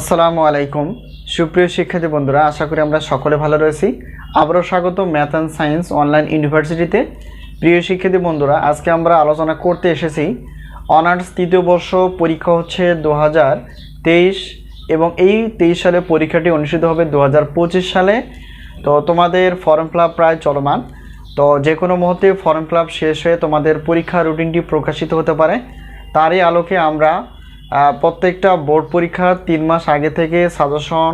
আসসালামু আলাইকুম। সুপ্রিয় শিক্ষার্থী বন্ধুরা, আশা করি আমরা সকলে ভালো রয়েছি। আবারও স্বাগত ম্যাথ অ্যান্ড সায়েন্স অনলাইন ইউনিভার্সিটিতে। প্রিয় শিক্ষার্থী বন্ধুরা, আজকে আমরা আলোচনা করতে এসেছি। অনার্স তৃতীয় বর্ষ পরীক্ষা হচ্ছে দু হাজার তেইশ এবং এই তেইশ সালে পরীক্ষাটি অনুষ্ঠিত হবে দু হাজার পঁচিশ সালে। তো তোমাদের ফর্ম ফিল প্রায় চলমান। তো যে কোনো মুহূর্তে ফর্ম ফিল শেষ হয়ে তোমাদের পরীক্ষা রুটিনটি প্রকাশিত হতে পারে। তারই আলোকে আমরা প্রত্যেকটা বোর্ড পরীক্ষার তিন মাস আগে থেকে সাজেশন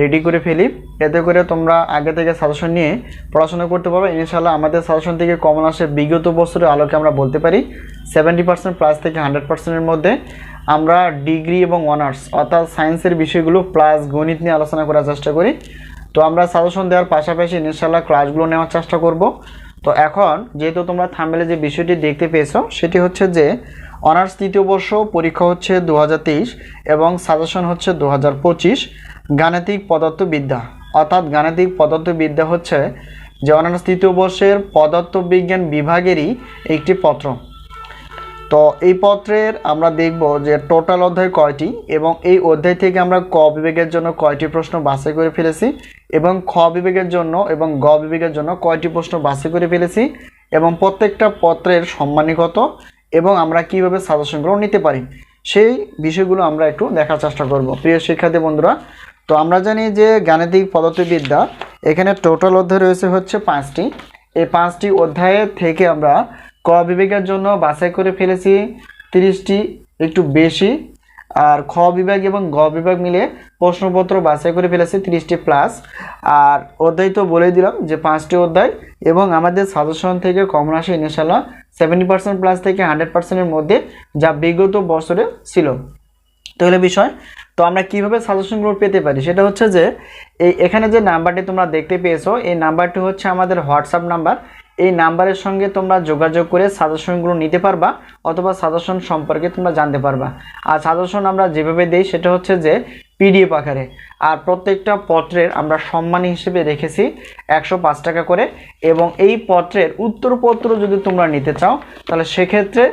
রেডি করে ফেলি। এতে করে তোমরা আগে থেকে সাজেশন নিয়ে পড়াশোনা করতে পারবে। ইনশাল্লাহ আমাদের সাজেশন থেকে কমন আসে বিগত বছরের আলোকে আমরা বলতে পারি সেভেন্টি পার্সেন্ট প্লাস থেকে হান্ড্রেড পার্সেন্টের মধ্যে। আমরা ডিগ্রি এবং অনার্স অর্থাৎ সায়েন্সের বিষয়গুলো প্লাস গণিত নিয়ে আলোচনা করার চেষ্টা করি। তো আমরা সাজেশন দেওয়ার পাশাপাশি ইনশাল্লাহ ক্লাসগুলো নেওয়ার চেষ্টা করব। তো এখন যেহেতু তোমরা থামেলে যে বিষয়টি দেখতে পেয়েছ, সেটি হচ্ছে যে অনার্স তৃতীয় বর্ষ পরীক্ষা হচ্ছে দু হাজার তেইশ এবং সাজেশন হচ্ছে দু হাজার পঁচিশ। গাণিতিক পদার্থবিদ্যা, অর্থাৎ গাণিতিক পদার্থবিদ্যা হচ্ছে যে অনার্স তৃতীয় বর্ষের পদার্থবিজ্ঞান বিভাগেরই একটি পত্র। তো এই পত্রের আমরা দেখব যে টোটাল অধ্যায় কয়টি এবং এই অধ্যায় থেকে আমরা ক বিভাগের জন্য কয়টি প্রশ্ন বাছাই করে ফেলেছি এবং খ বিভাগের জন্য এবং গ বিভাগের জন্য কয়টি প্রশ্ন বাছাই করে ফেলেছি এবং প্রত্যেকটা পত্রের সম্মানিগত এবং আমরা কীভাবে সাজেশনগুলো নিতে পারি? সেই বিষয়গুলো আমরা একটু দেখার চেষ্টা করব। প্রিয় শিক্ষার্থী বন্ধুরা, তো আমরা জানি যে গাণিতিক পদার্থবিদ্যা এখানে টোটাল অধ্যায় রয়েছে হচ্ছে পাঁচটি। এই পাঁচটি অধ্যায়ে থেকে আমরা ক বিভাগের জন্য বাছাই করে ফেলেছি। তিরিশটি একটু বেশি। আর খ বিভাগ এবং গ বিভাগ মিলে প্রশ্নপত্র বাছাই করে ফেলেছি তিরিশটি প্লাস আর অধ্যায় তো বলেই দিলাম যে পাঁচটি অধ্যায় এবং আমাদের সাজেশন থেকে কমন আসে ইনশাল্লাহ সেভেন্টি পার্সেন্ট প্লাস থেকে হান্ড্রেড পার্সেন্টের মধ্যে যা বিগত বছরে ছিল। তো বিষয়, তো আমরা কীভাবে সাজেশনগুলো পেতে পারি? সেটা হচ্ছে যে, এই এখানে যে নাম্বারটি তোমরা দেখতে পেয়েছ, এই নাম্বারটি হচ্ছে আমাদের হোয়াটসঅ্যাপ নাম্বার। এই নাম্বারের সঙ্গে তোমরা যোগাযোগ করে সাজেশনগুলো নিতে পারবা, অথবা সাজেশন সম্পর্কে তোমরা জানতে পারবা। আর সাজেশন আমরা যেভাবে দিই, সেটা হচ্ছে যে পিডিএফ আকারে। আর প্রত্যেকটা পত্রের আমরা সম্মানী হিসেবে রেখেছি একশো পাঁচ টাকা করে এবং এই পত্রের উত্তরপত্র যদি তোমরা নিতে চাও, তাহলে সেক্ষেত্রে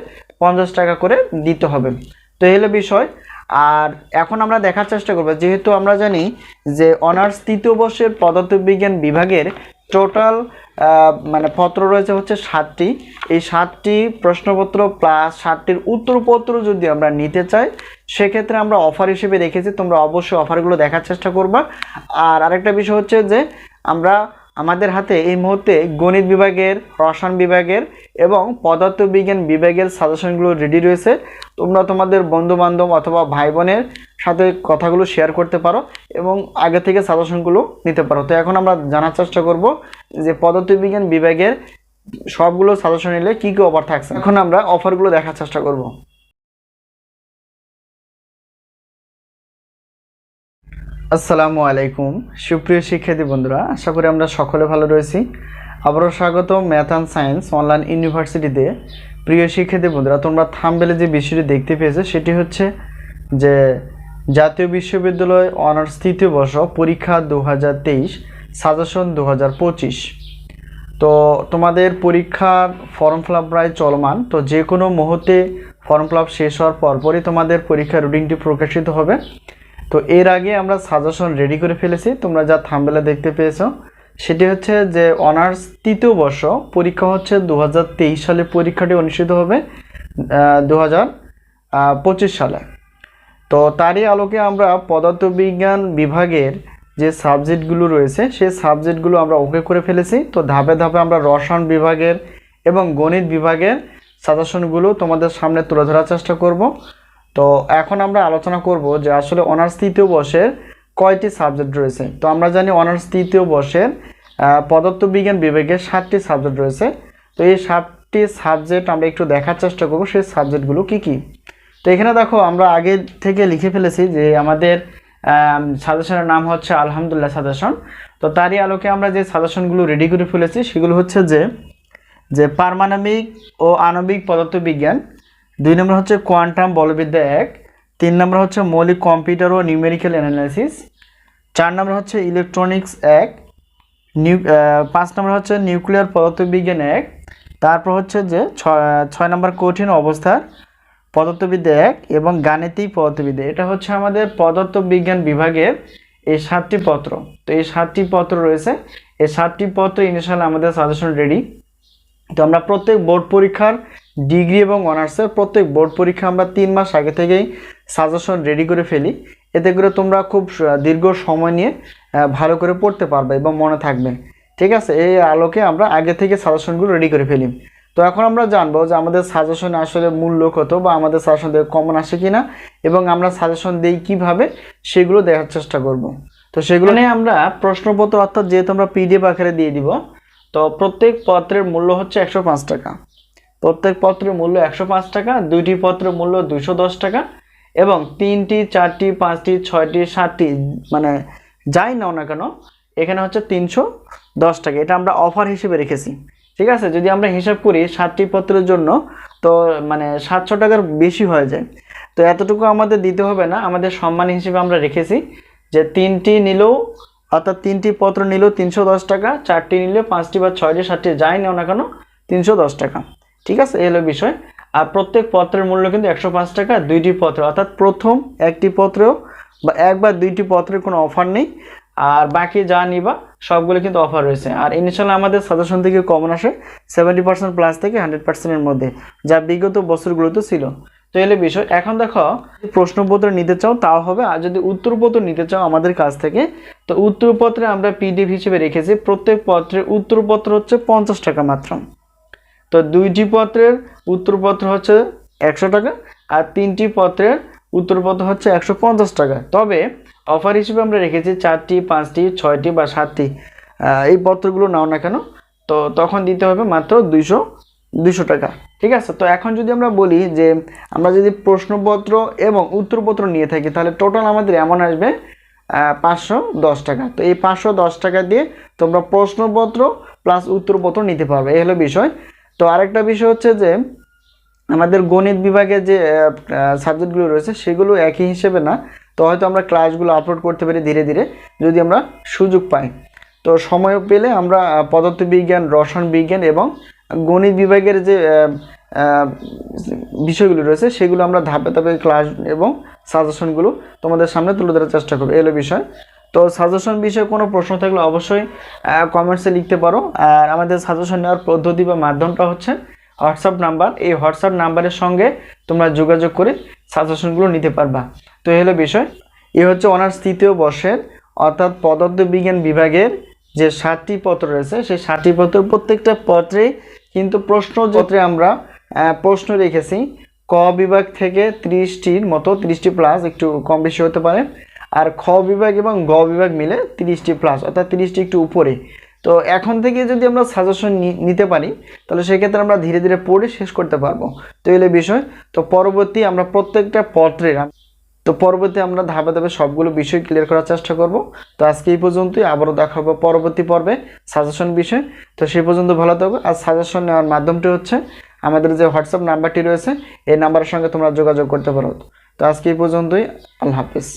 পঞ্চাশ টাকা করে দিতে হবে। তো হলো বিষয়। আর এখন আমরা দেখার চেষ্টা করব, যেহেতু আমরা জানি যে অনার্স তৃতীয় বর্ষের পদার্থবিজ্ঞান বিভাগের টোটাল মানে পত্র রয়েছে হচ্ছে সাতটি। এই সাতটি প্রশ্নপত্র প্লাস সাতটির উত্তরপত্র যদি আমরা নিতে চাই সেক্ষেত্রে আমরা অফার হিসেবে রেখেছি তোমরা অবশ্যই অফারগুলো দেখার চেষ্টা করবা। আর আরেকটা বিষয় হচ্ছে যে, আমরা আমাদের হাতে এই মুহূর্তে গণিত বিভাগের, রসায়ন বিভাগের এবং পদার্থবিজ্ঞান বিভাগের সাজেশনগুলো রেডি রয়েছে। তোমরা তোমাদের বন্ধু বান্ধব অথবা ভাই বোনের সাথে কথাগুলো শেয়ার করতে পারো এবং আগে থেকে সাজেশনগুলো নিতে পারো। তো এখন আমরা জানার চেষ্টা করব যে, পদার্থবিজ্ঞান বিভাগের সবগুলো সাজেশন নিলে কী কী অফার থাকছে। এখন আমরা অফারগুলো দেখার চেষ্টা করব। আসসালামু আলাইকুম। সুপ্রিয় শিক্ষার্থী বন্ধুরা, আশা করি আমরা সকলে ভালো রয়েছি। আবারও স্বাগত ম্যাথ অ্যান্ড সায়েন্স অনলাইন ইউনিভার্সিটিতে। প্রিয় শিক্ষার্থী বন্ধুরা, তোমরা থামবেলে যে বিষয়টি দেখতে পেয়েছ, সেটি হচ্ছে যে জাতীয় বিশ্ববিদ্যালয় অনার্স তৃতীয় বর্ষ পরীক্ষা দু হাজার তেইশ, সাজেশন দু হাজার পঁচিশ। তো তোমাদের পরীক্ষার ফর্ম ফিল আপ প্রায় চলমান, তো যে কোনো মুহূর্তে ফর্ম ফিল আপ শেষ হওয়ার পরপরই তোমাদের পরীক্ষার রুটিনটি প্রকাশিত হবে। তো এর আগে আমরা সাজেশন রেডি করে ফেলেছি, তোমরা যা থামবেলা দেখতে পেয়েছ, সেটি হচ্ছে যে অনার্স তৃতীয় বর্ষ, পরীক্ষা হচ্ছে দু হাজার তেইশ সালে, পরীক্ষাটি অনুষ্ঠিত হবে দু পঁচিশ সালে। তো তারই আলোকে আমরা পদার্থবিজ্ঞান বিভাগের যে সাবজেক্টগুলো রয়েছে, সেই সাবজেক্টগুলো আমরা ওকে করে ফেলেছি। তো ধাপে ধাপে আমরা রসায়ন বিভাগের এবং গণিত বিভাগের সাজেশনগুলো তোমাদের সামনে তুলে ধরার চেষ্টা করব। তো এখন আমরা আলোচনা করব যে আসলে অনার্স তৃতীয় বর্ষের কয়টি সাবজেক্ট রয়েছে। তো আমরা জানি অনার্স তৃতীয় বর্ষের পদার্থবিজ্ঞান বিভাগের সাতটি সাবজেক্ট রয়েছে। তো এই সাতটি সাবজেক্ট আমরা একটু দেখার চেষ্টা করব সেই সাবজেক্টগুলো কি কি। তো এখানে দেখো, আমরা আগে থেকে লিখে ফেলেছি যে আমাদের সাজেশনের নাম হচ্ছে আলহামদুলিল্লাহ সাজেশন। তো তারই আলোকে আমরা যে সাজেশনগুলো রেডি করে ফেলেছি সেগুলো হচ্ছে যে যে পারমাণবিক ও আণবিক পদার্থবিজ্ঞান দুই নম্বর হচ্ছে কোয়ান্টাম বলবিদ্যা এক, তিন নম্বর হচ্ছে মৌলিক কম্পিউটার ও নিউমেরিক্যাল অ্যানালাইসিস, চার নম্বর হচ্ছে ইলেকট্রনিক্স এক, নিউ পাঁচ নম্বর হচ্ছে নিউক্লিয়ার পদার্থবিজ্ঞান এক, তারপর হচ্ছে যে ছয় নম্বর কঠিন অবস্থার পদার্থবিদ্যা এক এবং গাণিতিক পদার্থবিদ্যা। এটা হচ্ছে আমাদের পদার্থবিজ্ঞান বিভাগের এই সাতটি পত্র। তো এই সাতটি পত্র রয়েছে। এই সাতটি পত্র ইনিশিয়াল আমাদের সাজেশন রেডি। তো আমরা প্রত্যেক বোর্ড পরীক্ষার ডিগ্রি এবং অনার্সের প্রত্যেক বোর্ড পরীক্ষা আমরা তিন মাস আগে থেকেই সাজেশন রেডি করে ফেলি। এতে করে তোমরা খুব দীর্ঘ সময় নিয়ে ভালো করে পড়তে পারবে এবং মনে থাকবে। ঠিক আছে? এই আলোকে আমরা আগে থেকে সাজেশনগুলো রেডি করে ফেলি। তো এখন আমরা জানব যে আমাদের সাজেশন আসলে মূল্য কত বা আমাদের সাজেশন থেকে কমন আসে কিনা এবং আমরা সাজেশন দিই কীভাবে সেগুলো দেখার চেষ্টা করব। তো সেগুলো নিয়ে আমরা প্রশ্নপত্র অর্থাৎ যেহেতু আমরা পিডিএফ আকারে দিয়ে দিব, তো প্রত্যেক পত্রের মূল্য হচ্ছে একশো পাঁচ টাকা। প্রত্যেক পত্রের মূল্য একশো পাঁচ টাকা, দুইটি পত্রের মূল্য দুশো দশ টাকা এবং তিনটি, চারটি, পাঁচটি, ছয়টি, সাতটি মানে যাই নাও না কেন, এখানে হচ্ছে তিনশো দশ টাকা। এটা আমরা অফার হিসেবে রেখেছি। ঠিক আছে? যদি আমরা হিসাব করি সাতটি পত্রের জন্য, তো মানে সাতশো টাকার বেশি হয়ে যায়। তো এতটুকু আমাদের দিতে হবে না। আমাদের সম্মান হিসেবে আমরা রেখেছি যে তিনটি নিলেও, অর্থাৎ তিনটি পত্র নিলেও তিনশো দশ টাকা, চারটি নিলে পাঁচটি বা ছয়টি, সাতটি, যাই নাও না কেন, তিনশো দশ টাকা। ঠিক আছে? এই হলো বিষয়। আর প্রত্যেক পত্রের মূল্য কিন্তু একশো পাঁচ টাকা, দুইটি পত্র। অর্থাৎ প্রথম একটি পত্রেও বা এক বা দুইটি পত্রের কোনো অফার নেই। আর বাকি যা নিবা, সবগুলো কিন্তু অফার রয়েছে। আর ইনিশিয়াল আমাদের সাজেশন থেকে কমন আসে, সেভেন্টি পার্সেন্ট প্লাস থেকে হান্ড্রেড পার্সেন্টের মধ্যে, যা বিগত বছরগুলোতে ছিল। তো এলে বিষয়। এখন দেখো প্রশ্নপত্র নিতে চাও, তাও হবে। আর যদি উত্তরপত্র নিতে চাও আমাদের কাছ থেকে, তো উত্তরপত্রে আমরা পিডিএফ হিসেবে রেখেছি। প্রত্যেক পত্রের উত্তরপত্র হচ্ছে পঞ্চাশ টাকা মাত্র। তো দুইটি পত্রের উত্তরপত্র হচ্ছে একশো টাকা আর তিনটি পত্রের উত্তরপত্র হচ্ছে একশো পঞ্চাশ টাকা। তবে অফার হিসেবে আমরা রেখেছি চারটি, পাঁচটি, ছয়টি বা সাতটি। এই পত্রগুলো নাও না কেন? তো তখন দিতে হবে মাত্র দুইশো দুইশো টাকা। ঠিক আছে? তো এখন যদি আমরা বলি যে আমরা যদি প্রশ্নপত্র এবং উত্তরপত্র নিয়ে থাকি, তাহলে টোটাল আমাদের এমন আসবে পাঁচশো দশ টাকা। তো এই পাঁচশো দশ টাকা দিয়ে তোমরা প্রশ্নপত্র প্লাস উত্তরপত্র নিতে পারবে। এই হলো বিষয়। তো আরেকটা বিষয় হচ্ছে যে, আমাদের গণিত বিভাগে যে সাবজেক্টগুলো রয়েছে সেগুলো একই হিসেবে না। তো হয়তো আমরা ক্লাসগুলো আপলোড করতে পারি ধীরে ধীরে, যদি আমরা সুযোগ পাই। তো সময় পেলে আমরা পদার্থবিজ্ঞান, রসায়ন বিজ্ঞান এবং গণিত বিভাগের যে বিষয়গুলো রয়েছে সেগুলো আমরা ধাপে ধাপে ক্লাস এবং সাজেশনগুলো তোমাদের সামনে তুলে ধরার চেষ্টা করব। এলো বিষয়। তো সাজেশন বিষয়ে কোনো প্রশ্ন থাকলে অবশ্যই কমেন্টসে লিখতে পারো। আর আমাদের সাজেশন নেওয়ার পদ্ধতি বা মাধ্যমটা হচ্ছে হোয়াটসঅ্যাপ নাম্বার এই হোয়াটসঅ্যাপ নাম্বারের সঙ্গে তোমরা যোগাযোগ করে সাজেশনগুলো নিতে পারবা। তো এই হলো বিষয়। এ হচ্ছে অনার্স তৃতীয় বর্ষের, অর্থাৎ পদার্থ বিজ্ঞান বিভাগের যে সাতটি পত্র রয়েছে, সেই সাতটি পত্র প্রত্যেকটা পত্রে কিন্তু প্রশ্ন পত্রে আমরা প্রশ্ন রেখেছি, ক বিভাগ থেকে ত্রিশটির মতো, ত্রিশটি প্লাস একটু কম বেশি হতে পারে। আর খ বিভাগ এবং গ বিভাগ মিলে তিরিশটি প্লাস অর্থাৎ তিরিশটি একটু উপরে। তো এখন থেকে যদি আমরা সাজেশন নিতে পারি, তাহলে সেক্ষেত্রে আমরা ধীরে ধীরে পড়ে শেষ করতে পারব। তো এলে বিষয়। তো পরবর্তী আমরা প্রত্যেকটা পত্রের তো পরবর্তী আমরা ধাপে ধাপে সবগুলো বিষয় ক্লিয়ার করার চেষ্টা করব। তো আজকে এই পর্যন্তই, আবারও দেখা হবে পরবর্তী পর্বে সাজেশন বিষয়। তো সেই পর্যন্ত ভালো থাকবে আর সাজেশন নেওয়ার মাধ্যমটি হচ্ছে আমাদের যে হোয়াটসঅ্যাপ নাম্বারটি রয়েছে, এই নাম্বারের সঙ্গে তোমরা যোগাযোগ করতে পারো। তো আজকে এই পর্যন্তই, আল্লাহ হাফিজ।